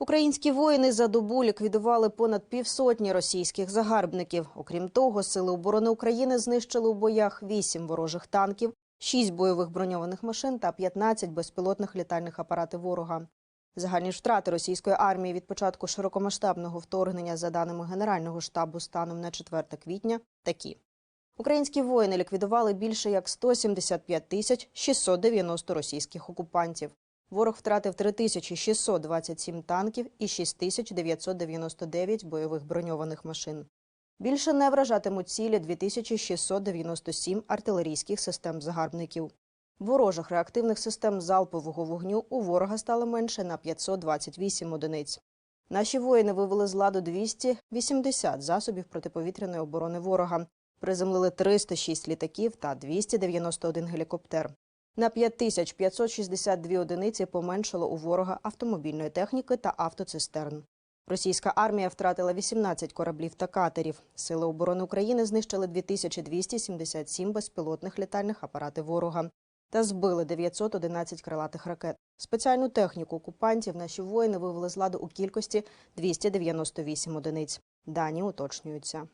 Українські воїни за добу ліквідували понад півсотні російських загарбників. Окрім того, сили оборони України знищили у боях 8 ворожих танків, 6 бойових броньованих машин та 15 безпілотних літальних апаратів ворога. Загальні втрати російської армії від початку широкомасштабного вторгнення, за даними Генерального штабу станом на 4 квітня, такі. Українські воїни ліквідували більше як 175 тисяч 690 російських окупантів. Ворог втратив 3627 танків і 6999 бойових броньованих машин. Більше не вражатимуть цілі 2697 артилерійських систем загарбників. Ворожих реактивних систем залпового вогню у ворога стало менше на 528 одиниць. Наші воїни вивели з ладу 280 засобів протиповітряної оборони ворога, приземлили 306 літаків та 291 гелікоптер. На 5562 одиниці поменшало у ворога автомобільної техніки та автоцистерн. Російська армія втратила 18 кораблів та катерів. Сили оборони України знищили 2277 безпілотних літальних апаратів ворога та збили 911 крилатих ракет. Спеціальну техніку окупантів наші воїни вивели з ладу у кількості 298 одиниць. Дані уточнюються.